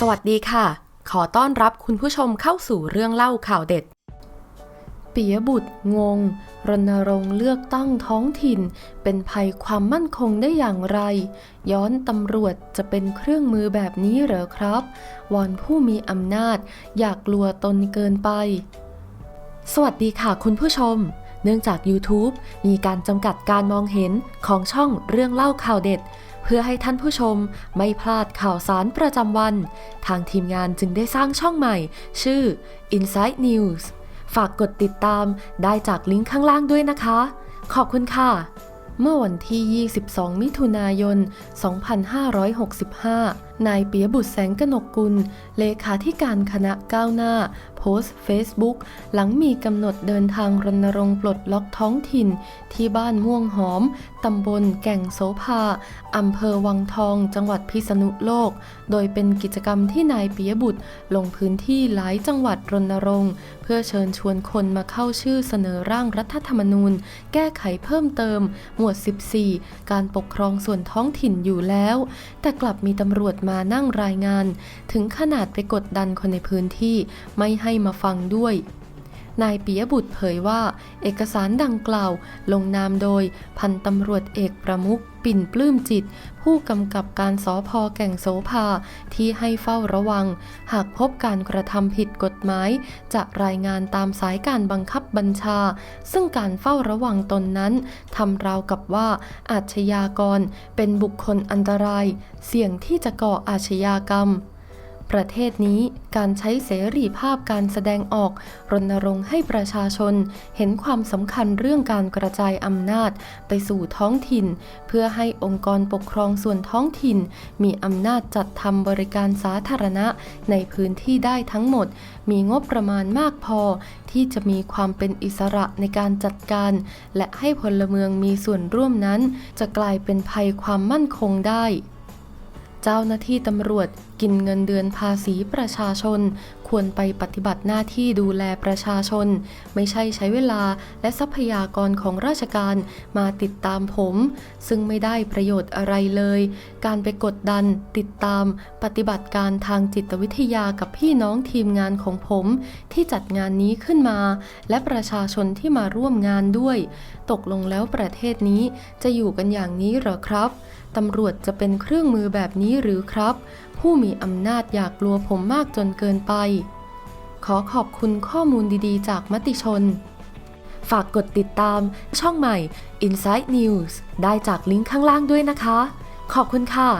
สวัสดีค่ะ ขอต้อนรับคุณผู้ชมเข้าสู่เรื่องเล่าข่าวเด็ดปิยบุตรงง รณรงค์เลือกตั้งท้องถิ่น เป็นภัยความมั่นคงได้อย่างไร ย้อนตำรวจจะเป็นเครื่องมือแบบนี้เหรอครับ วอนผู้มีอำนาจ อยากกลัวตนเกินไป สวัสดีค่ะคุณผู้ชม เนื่องจาก YouTube มีการจำกัดการมองเห็นของช่องเรื่องเล่าข่าวเด็ด เพื่อให้ท่านผู้ชมไม่พลาดข่าวสารประจำวัน ทางทีมงานจึงได้สร้างช่องใหม่ ชื่อ Inside News ฝากกดติดตามได้จากลิงก์ข้างล่างด้วยนะคะ ขอบคุณค่ะ เมื่อวันที่ 22 มิถุนายน 2565 นายเปียบุตรแสงกนกกุล เลขาธิการคณะก้าวหน้า โพสต์ Facebook หลังมีกำหนดเดินทางรณรงค์ปลดล็อกท้องถิ่น ที่บ้านม่วงหอม ตำบลแก่งโสภาอำเภอวังทอง จังหวัดพิษณุโลก โดยเป็นกิจกรรมที่นายเปียบุตร ลงพื้นที่หลายจังหวัดรณรงค์ เพื่อเชิญชวนคนมาเข้าชื่อเสนอร่างรัฐธรรมนูญ แก้ไขเพิ่มเติม หมวด 14 การปกครองส่วนท้องถิ่นอยู่แล้ว แต่กลับมีตำรวจมานั่งรายงาน ถึงขนาดไปกดดันคนในพื้นที่ไม่ให้มาฟังด้วย นายปิยบุตรเผยว่า เอกสารดังกล่าว ลงนามโดยพันตำรวจเอกประมุขปิ่นปลื้มจิต ผู้กำกับการสอพอแก่งโสภาที่ให้เฝ้าระวัง หากพบการกระทำผิดกฎหมาย จะรายงานตามสายการบังคับบัญชา ซึ่งการเฝ้าระวังตนนั้นทำราวกับว่า อาชญากรเป็นบุคคลอันตราย เสี่ยงที่จะก่ออาชญากรรม ประเทศนี้การใช้เสรีภาพการแสดงออก รณรงค์ให้ประชาชน เห็นความสำคัญเรื่องการกระจายอำนาจไปสู่ท้องถิ่น เพื่อให้องค์กรปกครองส่วนท้องถิ่น มีอำนาจจัดทำบริการสาธารณะในพื้นที่ได้ทั้งหมด มีงบประมาณมากพอ ที่จะมีความเป็นอิสระในการจัดการ และให้พลเมืองมีส่วนร่วมนั้น จะกลายเป็นภัยความมั่นคงได้ เจ้าหน้าที่ตำรวจกินเงินเดือนภาษีประชาชน ควรไปปฏิบัติหน้าที่ดูแลประชาชน ไม่ใช่ใช้เวลาและทรัพยากรของราชการมาติดตามผม ซึ่งไม่ได้ประโยชน์อะไรเลย การไปกดดัน ติดตาม ปฏิบัติการทางจิตวิทยากับพี่น้องทีมงานของผม ที่จัดงานนี้ขึ้นมา และประชาชนที่มาร่วมงานด้วย ตกลงแล้วประเทศนี้จะอยู่กันอย่างนี้หรอครับตำรวจจะเป็นเครื่องมือแบบนี้หรือครับ ผู้มีอำนาจอยากกลัวผมมากจนเกินไป ขอขอบคุณข้อมูลดีๆ จากมติชน ฝากกดติดตามช่องใหม่ Inside News ได้จากลิงก์ข้างล่างด้วยนะคะ ขอบคุณค่ะ